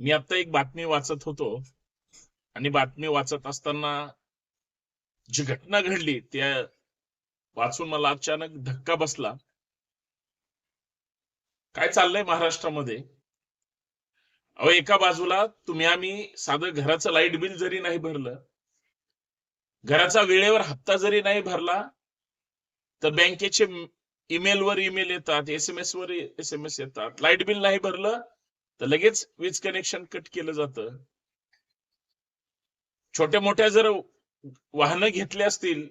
मी आता एक बातमी वाचत होतो आणि बातमी वाचत असताना जी घटना घडली त्या वाचून मला अचानक धक्का बसला. काय चाललंय महाराष्ट्रामध्ये? अहो एका बाजूला तुम्ही आम्ही साधं घराचं लाइट बिल जरी नाही भरलं घराचा वेळेवर हप्ता जरी नाही भरला तर बँकेचे ईमेलवर ईमेल येतात एस एम एस वर एस एम एस येतात. लाइट बिल नाही भरलं तर लगेच वीज कनेक्शन कट केलं जातं. छोट्या मोठ्या जर वाहनं घेतली असतील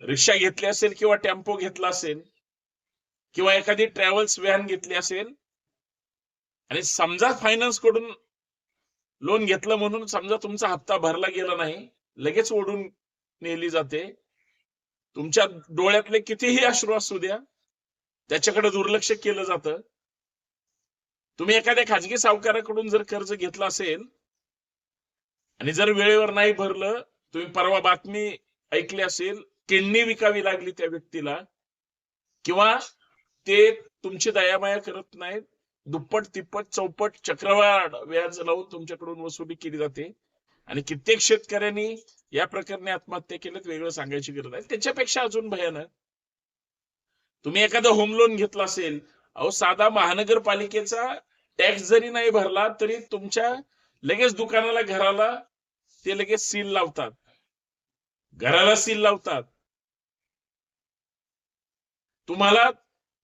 रिक्षा घेतली असेल किंवा टेम्पो घेतला असेल किंवा एखादी ट्रॅव्हल्स व्हॅन घेतली असेल आणि समजा फायनान्सकडून लोन घेतलं म्हणून समजा तुमचा हप्ता भरला गेला नाही लगेच ओढून नेली जाते. तुमच्या डोळ्यातले कितीही अश्रू असू द्या त्याच्याकडे दुर्लक्ष केलं जातं. तुम्ही एखाद्या खाजगी सावकाराकडून जर कर्ज घेतलं असेल आणि जर वेळेवर नाही भरलं तुम्ही परवा बातमी ऐकली असेल किडनी विकावी लागली त्या व्यक्तीला किंवा ते तुमची दयामाया करत नाहीत दुप्पट तिप्पट चौपट चक्रवाढ व्याज लावून तुमच्याकडून वसुली केली जाते. आणि कित्येक शेतकऱ्यांनी या प्रकरणी आत्महत्या केल्यात वेगळं सांगायची गरज आहे त्याच्यापेक्षा अजून भयानक तुम्ही एखादं होम लोन घेतलं असेल अहो साधा महानगरपालिकेचा टॅक्स जरी नाही भरला तरी तुमच्या लगेच दुकानाला घराला ते लगेच सील लावतात. घराला सील लावतात. तुम्हाला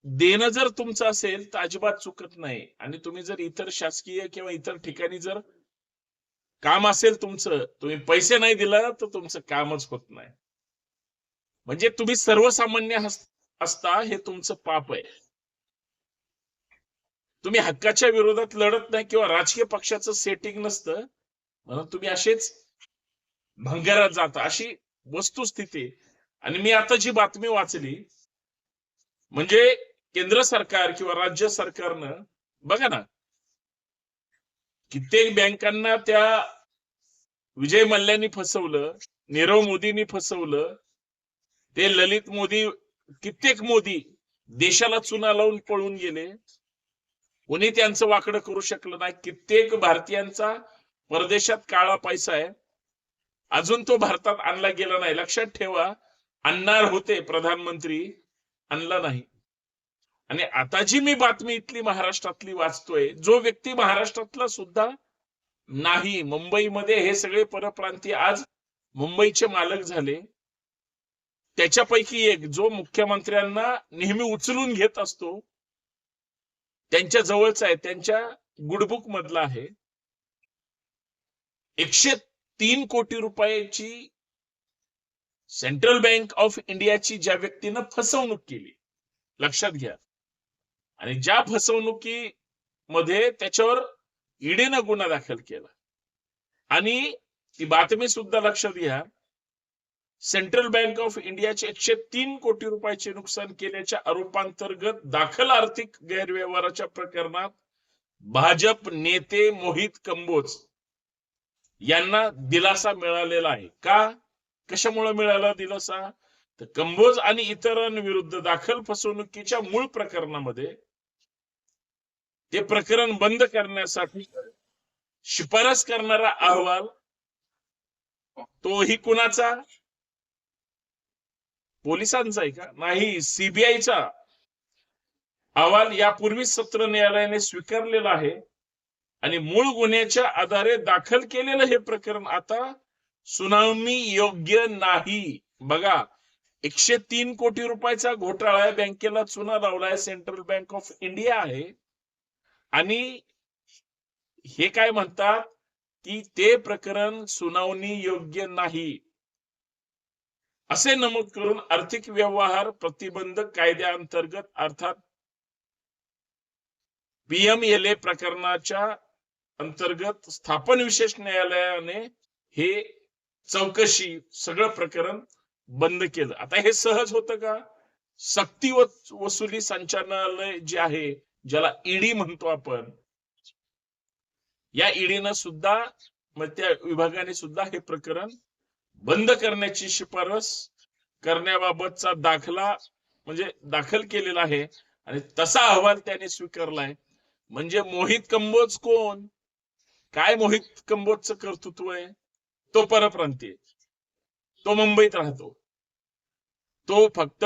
देणं जर तुमचं असेल तर अजिबात चुकत नाही. आणि तुम्ही जर इतर शासकीय किंवा इतर ठिकाणी जर काम असेल तुमचं तुम्ही पैसे नाही दिला तर तुमचं कामच होत नाही. म्हणजे तुम्ही सर्वसामान्य असता हे तुमचं पाप आहे. तुम्ही हक्काच्या विरोधात लढत नाही किंवा राजकीय पक्षाचं सेटिंग नसतं म्हणून तुम्ही असेच भंगारात जाता. अशी वस्तुस्थिती आणि मी आता जी बातमी वाचली म्हणजे केंद्र सरकार किंवा राज्य सरकारनं बघा ना कित्येक बँकांना त्या विजय मल्ल्यांनी फसवलं नीरव मोदींनी फसवलं ते ललित मोदी कित्येक मोदी देशाला चुना लावून पळून गेले कोणी त्यांचं वाकडं करू शकलं नाही. कित्येक भारतीयांचा परदेशात काळा पैसा आहे. अजून तो भारतात आणला गेला नाही. लक्षात ठेवा आणणार होते प्रधानमंत्री आणला नाही. आणि आता जी मी बातमी इथली महाराष्ट्रातली वाचतोय जो व्यक्ती महाराष्ट्रातला सुद्धा नाही मुंबईमध्ये हे सगळे परप्रांतीय आज मुंबईचे मालक झाले. त्याच्यापैकी एक जो मुख्यमंत्र्यांना नेहमी उचलून घेत असतो त्यांच्या जवळचा आहे त्यांच्या गुडबुक मधला आहे. एकशे तीन कोटी रुपयाची सेंट्रल बँक ऑफ इंडियाची ज्या व्यक्तीनं फसवणूक केली लक्षात घ्या. आणि ज्या फसवणुकीमध्ये त्याच्यावर ईडीनं गुन्हा दाखल केला. आणि ती बातमी सुद्धा लक्षात घ्या सेंट्रल बँक ऑफ इंडियाचे एकशे तीन कोटी रुपयाचे नुकसान केल्याच्या आरोपांतर्गत दाखल आर्थिक गैरव्यवहाराच्या प्रकरणात भाजप नेते मोहित कंबोज यांना दिलासा मिळालेला आहे. का? कशामुळे मिळाला दिलासा? तर कंबोज आणि इतरांविरुद्ध दाखल फसवणुकीच्या मूळ प्रकरणामध्ये ते प्रकरण बंद करण्यासाठी शिफारस करणारा अहवाल तोही कुणाचा? पोलिसांचा आहे का? नाही सीबीआयचा. अहवाल यापूर्वी सत्र न्यायालयाने स्वीकारलेला आहे. आणि मूळ गुन्ह्याच्या आधारे दाखल केलेलं हे प्रकरण आता सुनावणी योग्य नाही. बघा एकशे तीन कोटी रुपयाचा घोटाळा बँकेला चुना लावलाय. सेंट्रल बँक ऑफ इंडिया आहे. आणि हे काय म्हणतात? की ते प्रकरण सुनावणी योग्य नाही. असे नमूद करून आर्थिक व्यवहार प्रतिबंधक कायद्याअंतर्गत अर्थात पीएमएलए प्रकरणाच्या अंतर्गत स्थापन विशेष न्यायालयाने हे चौकशी सगळं प्रकरण बंद केलं. आता हे सहज होतं का? सक्ती व वसुली संचालनालय जे आहे ज्याला ईडी म्हणतो आपण या ईडीनं सुद्धा मग त्या विभागाने सुद्धा हे प्रकरण बंद करण्याची शिफारस करण्याबाबतचा दाखला म्हणजे दाखल केलेला आहे. आणि तसा अहवाल त्याने स्वीकारलाय. म्हणजे मोहित कंबोज कोण? काय मोहित कंबोजचं कर्तृत्व आहे? तो परप्रांतीय. तो मुंबईत राहतो. तो फक्त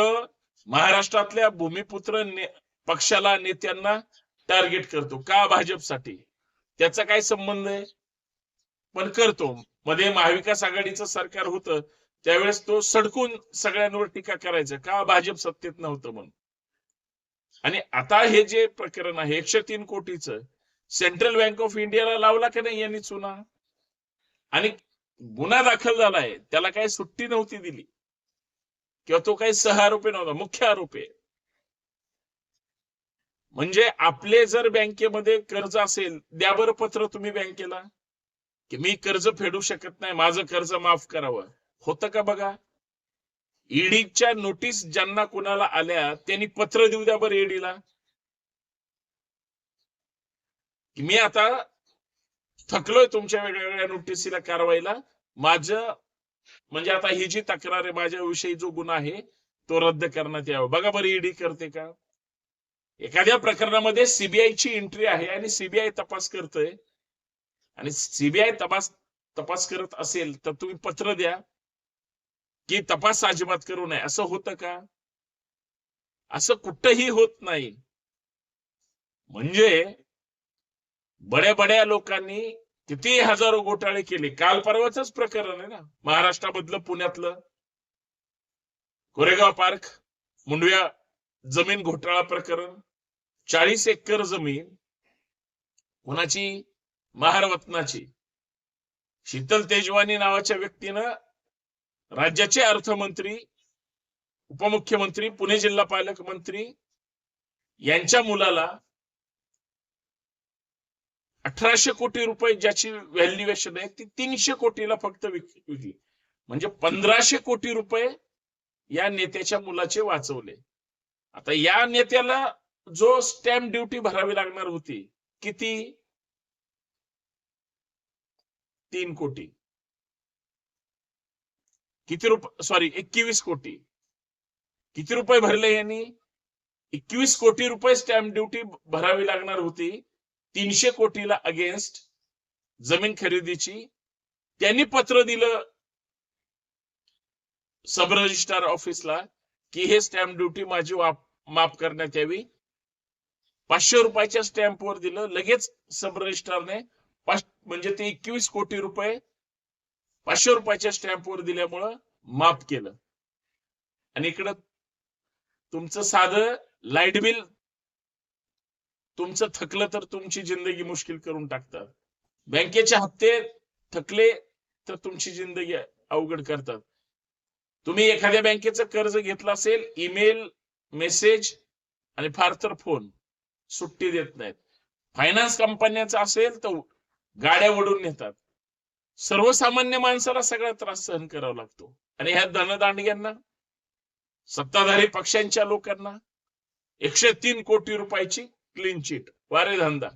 महाराष्ट्रातल्या भूमिपुत्र ने- पक्षाला नेत्यांना टार्गेट करतो. का भाजपसाठी? त्याचा काय संबंध आहे? पण करतो. मध्ये महाविकास आघाडीचं सरकार होतं त्यावेळेस तो सडकून सगळ्यांवर टीका करायचा. का भाजप सत्तेत नव्हतं म्हणून? आणि आता हे जे प्रकरण आहे एकशे तीन कोटीचं सेंट्रल बँक ऑफ इंडियाला लावला की नाही यांनी चुना? आणि गुन्हा दाखल झालाय त्याला काही सुट्टी नव्हती दिली. किंवा तो काही सह आरोपी नव्हता मुख्य आरोपी म्हणजे आपले जर बँकेमध्ये कर्ज असेल द्या बरं पत्र तुम्ही बँकेला? की मी कर्ज फेडू शकत नाही माझं कर्ज माफ करावं. होतं का बघा? ईडीच्या नोटीस ज्यांना कुणाला आल्या त्यांनी पत्र देऊ द्या बरं ईडीला मी आता थकलोय तुमच्या वेगवेगळ्या नोटीसीला कारवाईला. माझं म्हणजे आता ही जी तक्रार आहे माझ्याविषयी जो गुन्हा आहे तो रद्द करण्यात यावा. बघा बरं ईडी करते का? एखाद्या प्रकरणामध्ये सीबीआयची एंट्री आहे आणि सीबीआय तपास करतोय. आणि सीबीआय तपास तपास करत असेल तर तुम्ही पत्र द्या की तपास अजिबात करू नये. असं होतं का? असं कुठंही होत नाही. म्हणजे बड्या बड्या लोकांनी किती हजारो घोटाळे केले काल परवाच प्रकरण आहे ना महाराष्ट्रामधलं पुण्यातलं. कोरेगाव पार्क मुंडव्या जमीन घोटाळा प्रकरण चाळीस एकर जमीन कोणाची महारत्नाची. शीतल तेजवानी नावाच्या व्यक्तीनं राज्याचे अर्थमंत्री उपमुख्यमंत्री पुणे जिल्हा पालकमंत्री यांच्या मुलाला अठराशे कोटी रुपये ज्याची व्हॅल्युएशन आहे ती तीनशे कोटीला फक्त विक- विकली. म्हणजे पंधराशे कोटी रुपये या नेत्याच्या मुलाचे वाचवले. आता या नेत्याला जो स्टॅम्प ड्युटी भरावी लागणार होती किती? तीन कोटी. किती रुपये सॉरी एकवीस कोटी. किती रुपये भरले यांनी? एकवीस कोटी रुपये स्टॅम्प ड्युटी भरावी लागणार होती. तीनशे कोटीला अगेन्स्ट जमीन खरेदीची. त्यांनी पत्र दिलं सब रजिस्ट्रार ऑफिसला की हे स्टॅम्प ड्युटी माझी वाप- माफ करण्यात यावी. पाचशे रुपयाच्या स्टॅम्पवर दिलं. लगेच सब रजिस्ट्रारने म्हणजे ते एकवीस कोटी रुपये पाचशे रुपयाच्या स्टॅम्पवर दिल्यामुळं माफ केलं. आणि इकडं तुमचं साधं लाइट बिल तुमचं थकलं तर तुमची जिंदगी मुश्किल करून टाकतात. बँकेचे हप्ते थकले तर तुमची जिंदगी अवघड करतात. तुम्ही एखाद्या बँकेचं कर्ज घेतलं असेल ईमेल मेसेज आणि फार तर फोन सुट्टी देत नाहीत. फायनान्स कंपन्याचं असेल तर गाड्या ओढून नेतात. सर्वसामान्य माणसाला सगळा त्रास सहन करावा लागतो. आणि ह्या धनदांडग्यांना सत्ताधारी पक्षांच्या लोकांना एकशे तीन कोटी रुपयाची क्लीन चिट वारे धंदा.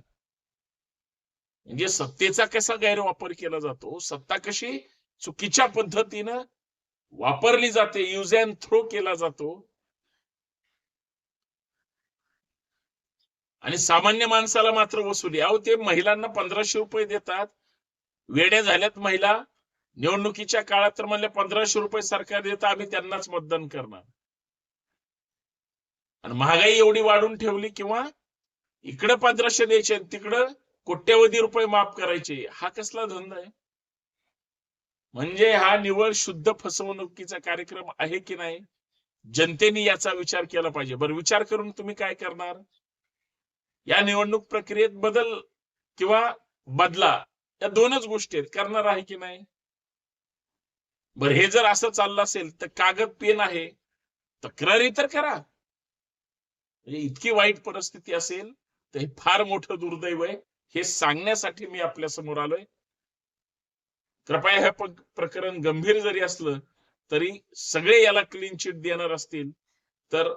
म्हणजे सत्तेचा कसा गैरवापर केला जातो? सत्ता कशी चुकीच्या पद्धतीनं वापरली जाते युज अँड थ्रो केला जातो आणि सामान्य माणसाला मात्र वसुली. अहो ते महिलांना पंधराशे रुपये देतात. वेड्या झाल्यात महिला. निवडणुकीच्या काळात तर म्हणले पंधराशे रुपये सरकार देत आम्ही त्यांनाच मतदान करणार. आणि महागाई एवढी वाढून ठेवली किंवा इकडं पंधराशे द्यायचे आणि तिकडं कोट्यवधी रुपये माफ करायचे हा कसला धंदा आहे? म्हणजे हा निवळ शुद्ध फसवणुकीचा कार्यक्रम आहे की नाही? जनतेने याचा विचार केला पाहिजे. बरं विचार करून तुम्ही काय करणार? या निवडणूक प्रक्रियेत बदल किंवा बदला या दोनच गोष्टी आहेत. करणार आहे की नाही? बर हे जर असं चाललं असेल तर कागद पेन आहे. तक्रारी तर करा. म्हणजे इतकी वाईट परिस्थिती असेल तर हे फार मोठं दुर्दैव आहे. हे सांगण्यासाठी मी आपल्यासमोर आलोय. कृपया हे प्रकरण गंभीर जरी असलं तरी सगळे याला क्लीन चिट देणार असतील तर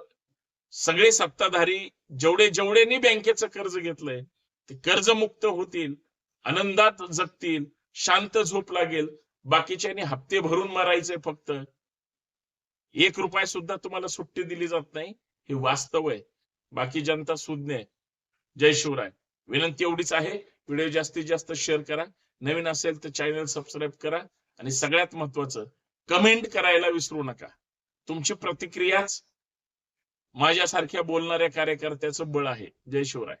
सगळे सत्ताधारी जेवढे जेवढ्यांनी बँकेचं कर्ज घेतलंय ते कर्जमुक्त होतील आनंदात जगतील शांत झोप लागेल. बाकीच्यांनी हप्ते भरून मारायचे फक्त. एक रुपया सुद्धा तुम्हाला सुट्टी दिली जात नाही हे वास्तव आहे. बाकी जनता सुज्ञ आहे. जय शिवराय. विनंती एवढीच आहे. व्हिडिओ जास्तीत जास्त शेअर करा. नवीन असेल तर चॅनल सबस्क्राईब करा. आणि सगळ्यात महत्वाचं कमेंट करायला विसरू नका. तुमची प्रतिक्रियाच माझ्यासारख्या बोलणाऱ्या कार्यकर्त्याचं बळ आहे. जय शिवराय.